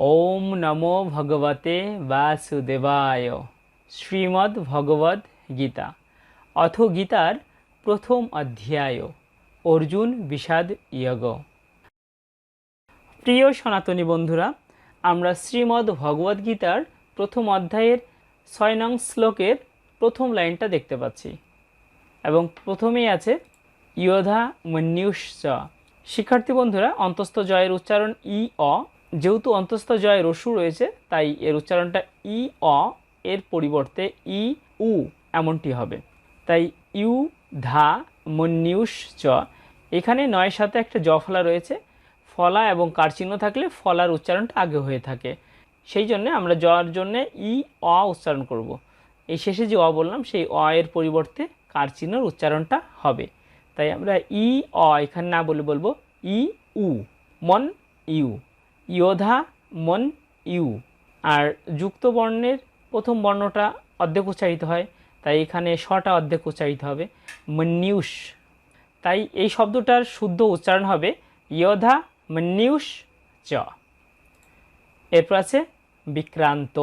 ওম নমো ভগবতে বাসুদেবায় শ্রীমদ্ ভগবদ গীতা অথ গীতার প্রথম অধ্যায় অর্জুন বিষাদ ইয়গ প্রিয় সনাতনী বন্ধুরা আমরা শ্রীমদ্ ভগবদ গীতার প্রথম অধ্যায়ের ছয় নং শ্লোকের প্রথম লাইনটা দেখতে পাচ্ছি। এবং প্রথমেই আছে, ইয়োধা মন্যুশ্চ। শিক্ষার্থী বন্ধুরা, অন্তস্থ জয়ের উচ্চারণ ই, অ। যেহেতু অন্তস্থ জয় রসু রয়েছে, তাই এর উচ্চারণটা ই, অ, এর পরিবর্তে ই, উ এমনটি হবে। তাই ইউ, ধা মন্যুষ চ। এখানে নয়ের সাথে একটা জ ফলা রয়েছে। ফলা এবং কার চিহ্ন থাকলে ফলার উচ্চারণটা আগে হয়ে থাকে। সেই জন্য আমরা জর জন্য ই, অ উচ্চারণ করব। এই শেষে যে অ বললাম, সেই অ এর পরিবর্তে কার চিহ্নর উচ্চারণটা হবে। তাই আমরা ই, অ এখানে না বলে বলব, ই, উ, মন, ইউ। ইয়োধা, মন, ইউ। আর যুক্ত বর্ণের প্রথম বর্ণটা অর্ধেক উচ্চারিত হয়, তাই এখানে শটা অর্ধেক উচ্চারিত হবে মন্যুষ তাই এই শব্দটার শুদ্ধ উচ্চারণ হবে ইয়োধা মন্যুষ চ। এরপর আছে বিক্রান্ত।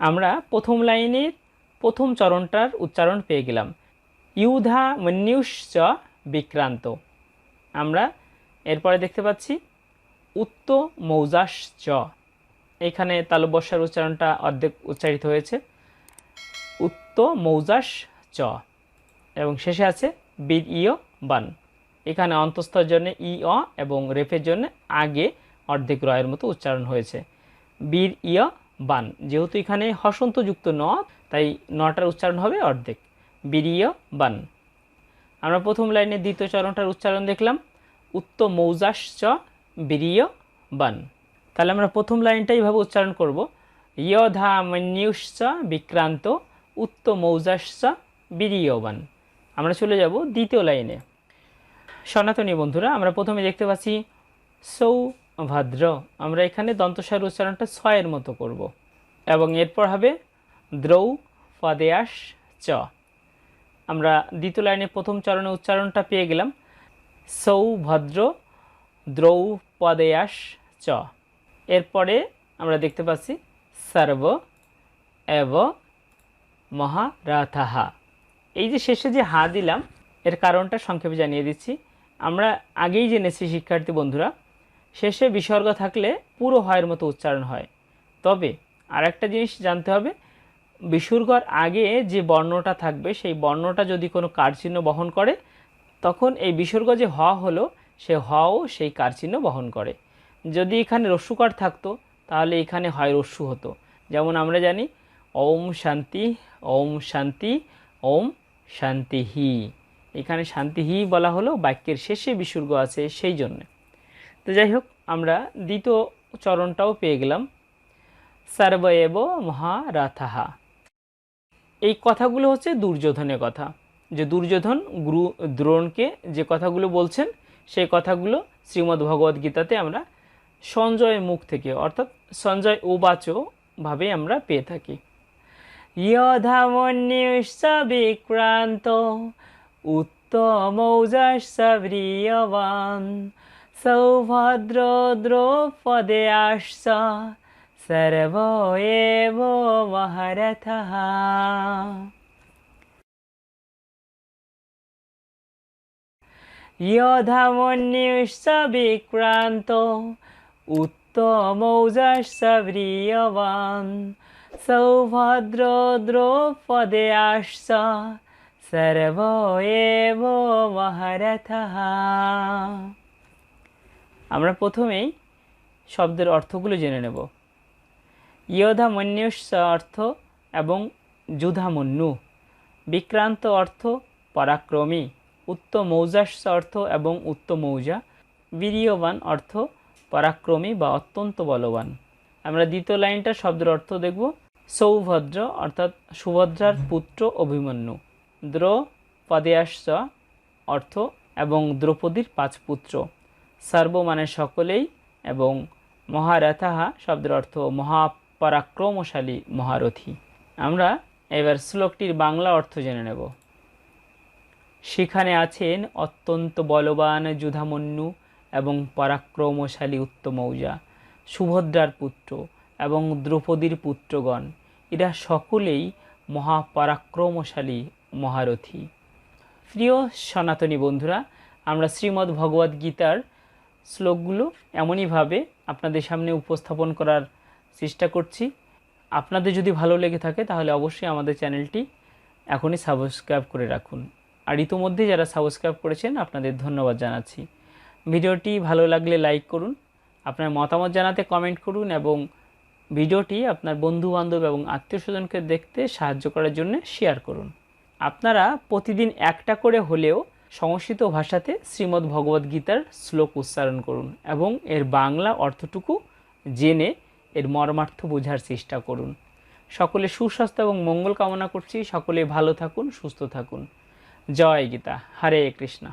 আমরা প্রথম লাইনের প্রথম চরণটার উচ্চারণ পেয়ে গেলাম ইউধা মন্যুষ চ, বিক্রান্ত। আমরা এরপরে দেখতে পাচ্ছি উত্ত মৌজাস চ। এখানে তালব্যস্যার উচ্চারণটা অর্ধেক উচ্চারিত হয়েছে। উত্ত মৌজাস চ। এবং শেষে আছে বীর ইয় বান। এখানে অন্তঃস্থর জন্য ই অ এবং রেফের জন্য আগে অর্ধেক রয়ের মতো উচ্চারণ হয়েছে। বীর ইয় বান। যেহেতু এখানে হসন্তযুক্ত ন, তাই নটার উচ্চারণ হবে অর্ধেক। বীরিয় বান। আমরা প্রথম লাইনে দ্বিতীয় চরণটার উচ্চারণ দেখলাম। উত্ত মৌজাস চ বীরিয় বান। তাহলে আমরা প্রথম লাইনটা এইভাবে উচ্চারণ করব। ইয়ধা মন্যুশ্চ বিক্রান্ত উত্ত মৌজাশ্চ বীরিয়বান আমরা চলে যাব দ্বিতীয় লাইনে। সনাতনী বন্ধুরা, আমরা প্রথমে দেখতে পাচ্ছি সৌভদ্র আমরা এখানে দন্তস্বর উচ্চারণটা ছয়ের মতো করব। এবং এরপর হবে দ্রৌ পদেয়াস চ। আমরা দ্বিতীয় লাইনে প্রথম চরণে উচ্চারণটা পেয়ে গেলাম। সৌভদ্র দ্রৌপদেয়াস চ। এরপরে আমরা দেখতে পাচ্ছি সর্ব এব মহারাথাহা। এই যে শেষে যে হা দিলাম, এর কারণটা সংক্ষেপে জানিয়ে দিচ্ছি। আমরা আগেই জেনেছি, শিক্ষার্থী বন্ধুরা, শেষে বিসর্গ থাকলে পুরো হয়ের মতো উচ্চারণ হয়। তবে আর একটা জিনিস জানতে হবে, বিসর্গর আগে যে বর্ণটা থাকবে, সেই বর্ণটা যদি কোনো কারচিহ্ন বহন করে, তখন এই বিসর্গ যে হ হলো সে হও সেই কারচিহ্ন বহন করে। যদি এখানে রস্যুকার থাকতো, তাহলে এখানে হয় রস্যু হতো। যেমন আমরা জানি, ওম শান্তি ওম শান্তি, ওম শান্তিহি। এখানে শান্তিহি বলা হলো, বাক্যের শেষে বিসর্গ আছে সেই জন্য। তো যাই হোক, আমরা দ্বিতীয় চরণটাও পেয়ে গেলাম। সর্বয়েব মহারাথাহা এই কথাগুলো হচ্ছে দুর্যোধনের কথা। যে দুর্যোধন গুরু দ্রোণকে যে কথাগুলো বলছেন সেই কথাগুলো শ্রীমদ্ ভগবদ্গীতাতে আমরা সঞ্জয়ের মুখ থেকে, অর্থাৎ সঞ্জয় উবাচভাবে আমরা পেয়ে থাকি। বিক্রান্ত উত্তম সৌভদ্র দ্রৌপদে আশ্চ সর্ব মহারথ। ইয়ধামন্যুষ বিক্রান্ত উত্তম ঔজস্বীয়বান সৌভদ্র দ্রৌপদে আশ সর্ব এব মহারথ আমরা প্রথমেই শব্দের অর্থগুলো জেনে নেব। ইয়োধা মন্যুষ অর্থ এবং যুধামন্যু। বিক্রান্ত অর্থ পরাক্রমী। উত্তম মৌজাস্য অর্থ এবং উত্তম মৌজা বীর্যবান অর্থ, পরাক্রমী বা অত্যন্ত বলবান। আমরা দ্বিতীয় লাইনটা শব্দের অর্থ দেখব। সৌভদ্র, অর্থাৎ সুভদ্রার পুত্র অভিমন্যু। দ্রৌপদেয়াশ্চ অর্থ এবং দ্রৌপদীর পাঁচ পুত্র। সর্ব মানে সকলেই এবং মহারথাহা শব্দের অর্থ মহাপরাক্রমশালী মহারথী। আমরা এবার শ্লোকটির বাংলা অর্থ জেনে নেব। সেখানে আছেন অত্যন্ত বলবান যুধামন্যু এবং পরাক্রমশালী উত্তমৌজা, সুভদ্রার পুত্র এবং দ্রৌপদীর পুত্রগণ। এরা সকলেই মহাপরাক্রমশালী মহারথী। প্রিয় সনাতনী বন্ধুরা, আমরা শ্রীমদ্ ভগবদ্ গীতার শ্লোকগুলো এমনইভাবে আপনাদের সামনে উপস্থাপন করার চেষ্টা করছি। আপনাদের যদি ভালো লেগে থাকে তাহলে অবশ্যই আমাদের চ্যানেলটি এখনই সাবস্ক্রাইব করে রাখুন। আর ইতোমধ্যে যারা সাবস্ক্রাইব করেছেন, আপনাদের ধন্যবাদ জানাচ্ছি। ভিডিওটি ভালো লাগলে লাইক করুন, আপনার মতামত জানাতে কমেন্ট করুন এবং ভিডিওটি আপনার বন্ধু বান্ধব এবং আত্মীয় স্বজনকে দেখতে সাহায্য করার জন্য শেয়ার করুন। আপনারা প্রতিদিন একটা করে হলেও সংস্কৃত ভাষাতে শ্রীমদ্ ভগবদ্ গীতার শ্লোক উচ্চারণ করুন এবং এর বাংলা অর্থটুকু জেনে এর মর্মার্থ বোঝার চেষ্টা করুন। সকলে সুস্বাস্থ্য এবং মঙ্গল কামনা করছি। সকলে ভালো থাকুন, সুস্থ থাকুন। জয় গীতা হরে কৃষ্ণ।